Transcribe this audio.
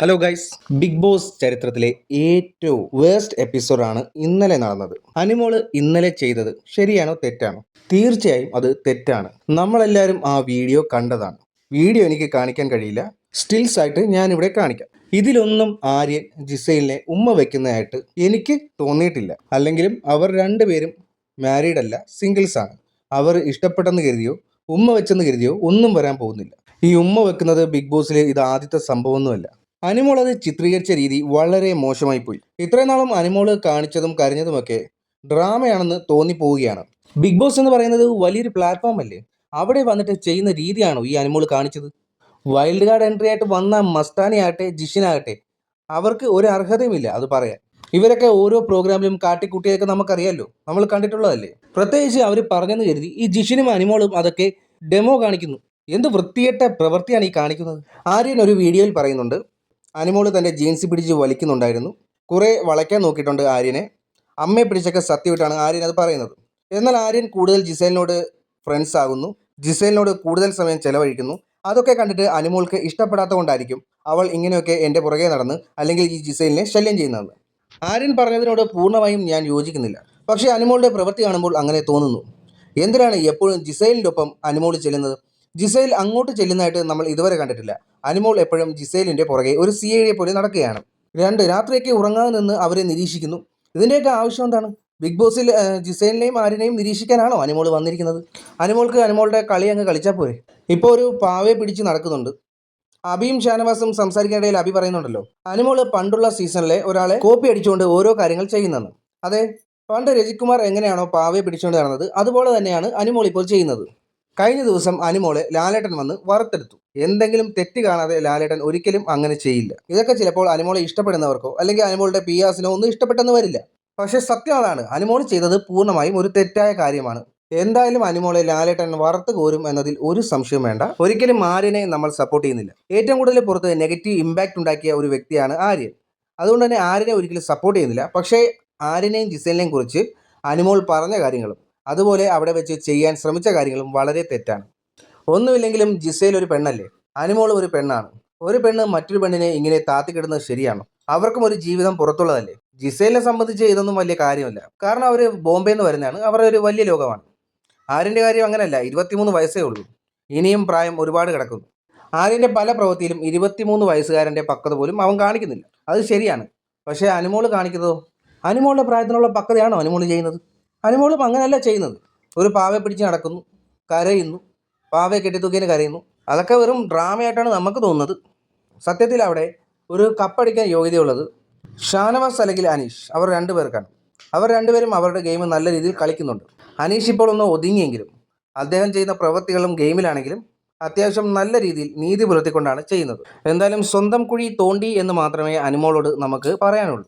Hello guys big boss ചരിത്രത്തിലെ ഏറ്റവും waste എപ്പിസോഡാണ് ഇന്നലെ നടന്നത്. അനിമോൾ ഇന്നലെ ചെയ്തത് ശരിയാണോ തെറ്റാണോ? തീർച്ചയായും അത് തെറ്റാണ്. നമ്മളെല്ലാവരും ആ വീഡിയോ കണ്ടതാണ്. വീഡിയോ എനിക്ക് കാണിക്കാൻ കഴിയില്ല. സ്റ്റിൽസ് ആയിട്ട് ഞാൻ ഇവിടെ കാണിക്കാം. ഇതിലൊന്നും ആര്യൻ ജിസൈലിനെ ഉമ്മ വെക്കുന്നതായിട്ട് എനിക്ക് തോന്നിയിട്ടില്ല. അല്ലെങ്കിലും അവർ രണ്ടുപേരും മാരീഡ് അല്ല സിംഗിൾസ് ആണ്. അവർ ഇഷ്ടപ്പെട്ടെന്ന് കരുതിയോ ഉമ്മ വെച്ചെന്ന് കരുതിയോ ഒന്നും വരാൻ പോകുന്നില്ല. ഈ ഉമ്മ വെക്കുന്നത് ബിഗ് ബോസിലെ ഇത് ആദ്യത്തെ സംഭവമൊന്നുമല്ല. അനിമോൾ അത് ചിത്രീകരിച്ച രീതി വളരെ മോശമായി പോയി ഇത്രയും നാളും അനിമോൾ കാണിച്ചതും കരഞ്ഞതുമൊക്കെ ഡ്രാമയാണെന്ന് തോന്നിപ്പോവുകയാണ്. ബിഗ് ബോസ് എന്ന് പറയുന്നത് വലിയൊരു പ്ലാറ്റ്ഫോം അല്ലേ അവിടെ വന്നിട്ട് ചെയ്യുന്ന രീതിയാണോ ഈ അനിമോൾ കാണിച്ചത്? വൈൽഡ് കാർഡ് എൻട്രി ആയിട്ട് വന്ന മസ്താനി ആകട്ടെ ജിഷിനാകട്ടെ അവർക്ക് ഒരു അർഹതയുമില്ല അത് പറയാൻ. ഇവരൊക്കെ ഓരോ പ്രോഗ്രാമിലും കാട്ടിക്കുട്ടിയൊക്കെ നമുക്കറിയാമല്ലോ നമ്മൾ കണ്ടിട്ടുള്ളതല്ലേ? പ്രത്യേകിച്ച് അവർ പറഞ്ഞെന്ന് കരുതി ഈ ജിഷിനും അനിമോളും അതൊക്കെ ഡെമോ കാണിക്കുന്നു. എന്ത് വൃത്തികെട്ട പ്രവൃത്തിയാണ് ഈ കാണിക്കുന്നത്? ആര്യൻ ഒരു വീഡിയോയിൽ പറയുന്നുണ്ട് അനിമോൾ തന്റെ ജീൻസ് പിടിച്ച് വലിക്കുന്നുണ്ടായിരുന്നു. കുറേ വളയ്ക്കാൻ നോക്കിയിട്ടുണ്ട് ആര്യനെ. അമ്മയെ പിടിച്ചൊക്കെ സത്യമായിട്ടാണ് ആര്യൻ അത് പറയുന്നത്. എന്നാൽ ആര്യൻ കൂടുതൽ ജിസേലിനോട് ഫ്രണ്ട്സ് ആകുന്നു. ജിസേലിനോട് കൂടുതൽ സമയം ചെലവഴിക്കുന്നു. അതൊക്കെ കണ്ടിട്ട് അനിമോൾക്ക് ഇഷ്ടപ്പെടാത്ത കൊണ്ടായിരിക്കും അവൾ ഇങ്ങനെയൊക്കെ എന്റെ പുറകെ നടന്ന് അല്ലെങ്കിൽ ഈ ജിസേലിനെ ശല്യം ചെയ്യുന്നത്. ആര്യൻ പറഞ്ഞതിനോട് പൂർണമായും ഞാൻ യോജിക്കുന്നില്ല. പക്ഷേ അനിമോളുടെ പ്രവൃത്തി കാണുമ്പോൾ അങ്ങനെ തോന്നുന്നു. എന്തിനാണ് എപ്പോഴും ജിസൈലിന്റെ ഒപ്പം അനിമോൾ ചെല്ലുന്നത്? ജിസൈൽ അങ്ങോട്ട് ചെല്ലുന്നതായിട്ട് നമ്മൾ ഇതുവരെ കണ്ടിട്ടില്ല. അനിമോൾ എപ്പോഴും ജിസൈലിന്റെ പുറകെ ഒരു സി ഐയെ പോലെ നടക്കുകയാണ്. രണ്ട് രാത്രിയൊക്കെ ഉറങ്ങാതെ നിന്ന് അവരെ നിരീക്ഷിക്കുന്നു. ഇതിന്റെയൊക്കെ ആവശ്യം എന്താണ്? ബിഗ് ബോസിൽ ജിസൈലിനെയും ആരിനെയും നിരീക്ഷിക്കാനാണോ അനിമോൾ വന്നിരിക്കുന്നത്? അനിമോൾക്ക് അനിമോളുടെ കളി അങ്ങ് കളിച്ചാൽ പോരെ. ഇപ്പോൾ ഒരു പാവയെ പിടിച്ച് നടക്കുന്നുണ്ട്. അബിയും ഷാനവാസും സംസാരിക്കാനിടയിൽ അബി പറയുന്നുണ്ടല്ലോ അനിമോൾ പണ്ടുള്ള സീസണിലെ ഒരാളെ കോപ്പി അടിച്ചുകൊണ്ട് ഓരോ കാര്യങ്ങൾ ചെയ്യുന്നെന്ന് അതെ പണ്ട് രജികുമാർ എങ്ങനെയാണോ പാവയെ പിടിച്ചുകൊണ്ട് നടന്നത് അതുപോലെ തന്നെയാണ് അനിമോൾ ഇപ്പോൾ ചെയ്യുന്നത്. കഴിഞ്ഞ ദിവസം അനിമോളെ ലാലേട്ടൻ വന്ന് വറുത്തെടുത്തു. എന്തെങ്കിലും തെറ്റ് കാണാതെ ലാലേട്ടൻ ഒരിക്കലും അങ്ങനെ ചെയ്യില്ല. ഇതൊക്കെ ചിലപ്പോൾ അനിമോളെ ഇഷ്ടപ്പെടുന്നവർക്കോ അല്ലെങ്കിൽ അനിമോളുടെ ആസിനോ ഒന്നും ഇഷ്ടപ്പെട്ടെന്ന് വരില്ല. പക്ഷേ സത്യം അതാണ് അനിമോൾ ചെയ്തത് പൂർണമായും ഒരു തെറ്റായ കാര്യമാണ്. എന്തായാലും അനിമോളെ ലാലേട്ടൻ വറുത്ത് കോരും എന്നതിൽ ഒരു സംശയം വേണ്ട. ഒരിക്കലും ആര്യനെ നമ്മൾ സപ്പോർട്ട് ചെയ്യുന്നില്ല. ഏറ്റവും കൂടുതൽ പുറത്ത് നെഗറ്റീവ് ഇമ്പാക്റ്റ് ഉണ്ടാക്കിയ ഒരു വ്യക്തിയാണ് ആര്യൻ. അതുകൊണ്ട് തന്നെ ആര്യനെ ഒരിക്കലും സപ്പോർട്ട് ചെയ്യുന്നില്ല. പക്ഷേ ആര്യനെയും ജിസേലിനെയും കുറിച്ച് അനിമോൾ പറഞ്ഞ കാര്യങ്ങളും അതുപോലെ അവിടെ വെച്ച് ചെയ്യാൻ ശ്രമിച്ച കാര്യങ്ങളും വളരെ തെറ്റാണ്. ഒന്നുമില്ലെങ്കിലും ജിസേൽ ഒരു പെണ്ണല്ലേ? അനുമോൾ ഒരു പെണ്ണാണ്. ഒരു പെണ്ണ് മറ്റൊരു പെണ്ണിനെ ഇങ്ങനെ താത്തിക്കിടുന്നത് ശരിയാണോ? അവർക്കും ഒരു ജീവിതം പുറത്തുള്ളതല്ലേ? ജിസേലിനെ സംബന്ധിച്ച് ഇതൊന്നും വലിയ കാര്യമല്ല. കാരണം അവർ ബോംബെ എന്ന് വരുന്നതാണ്. അവരുടെ ഒരു വലിയ ലോകമാണ്. ആര്യന്റെ കാര്യം അങ്ങനെയല്ല. ഇരുപത്തിമൂന്ന് വയസ്സേ ഉള്ളൂ. ഇനിയും പ്രായം ഒരുപാട് കിടക്കുന്നു. ആര്യന്റെ പല പ്രവൃത്തിയിലും ഇരുപത്തിമൂന്ന് വയസ്സുകാരന്റെ പക്വത പോലും അവൻ കാണിക്കുന്നില്ല. അത് ശരിയാണ്. പക്ഷേ അനുമോൾ കാണിക്കുന്നതോ? അനുമോളുടെ പ്രായത്തിനുള്ള പക്വതയാണോ അനുമോൾ ചെയ്യുന്നത്? അനുമോളും അങ്ങനെയല്ല ചെയ്യുന്നത്. ഒരു പാവയെ പിടിച്ച് നടക്കുന്നു കരയുന്നു പാവയെ കെട്ടിത്തൂക്കിന് കരയുന്നു. അതൊക്കെ വെറും ഡ്രാമയായിട്ടാണ് നമുക്ക് തോന്നുന്നത്. സത്യത്തിൽ അവിടെ ഒരു കപ്പടിക്കാൻ യോഗ്യതയുള്ളത് ഷാനവാസ് അല്ലെങ്കിൽ അനീഷ്. അവർ രണ്ടുപേർക്കാണ് അവർ രണ്ടുപേരും അവരുടെ ഗെയിം നല്ല രീതിയിൽ കളിക്കുന്നുണ്ട്. അനീഷ് ഇപ്പോൾ ഒന്ന് ഒതുങ്ങിയെങ്കിലും അദ്ദേഹം ചെയ്യുന്ന പ്രവൃത്തികളും ഗെയിമിലാണെങ്കിലും അത്യാവശ്യം നല്ല രീതിയിൽ നീതി പുലർത്തിക്കൊണ്ടാണ് ചെയ്യുന്നത്. എന്തായാലും സ്വന്തം കുഴി തോണ്ടി എന്ന് മാത്രമേ അനുമോളോട് നമുക്ക് പറയാനുള്ളൂ.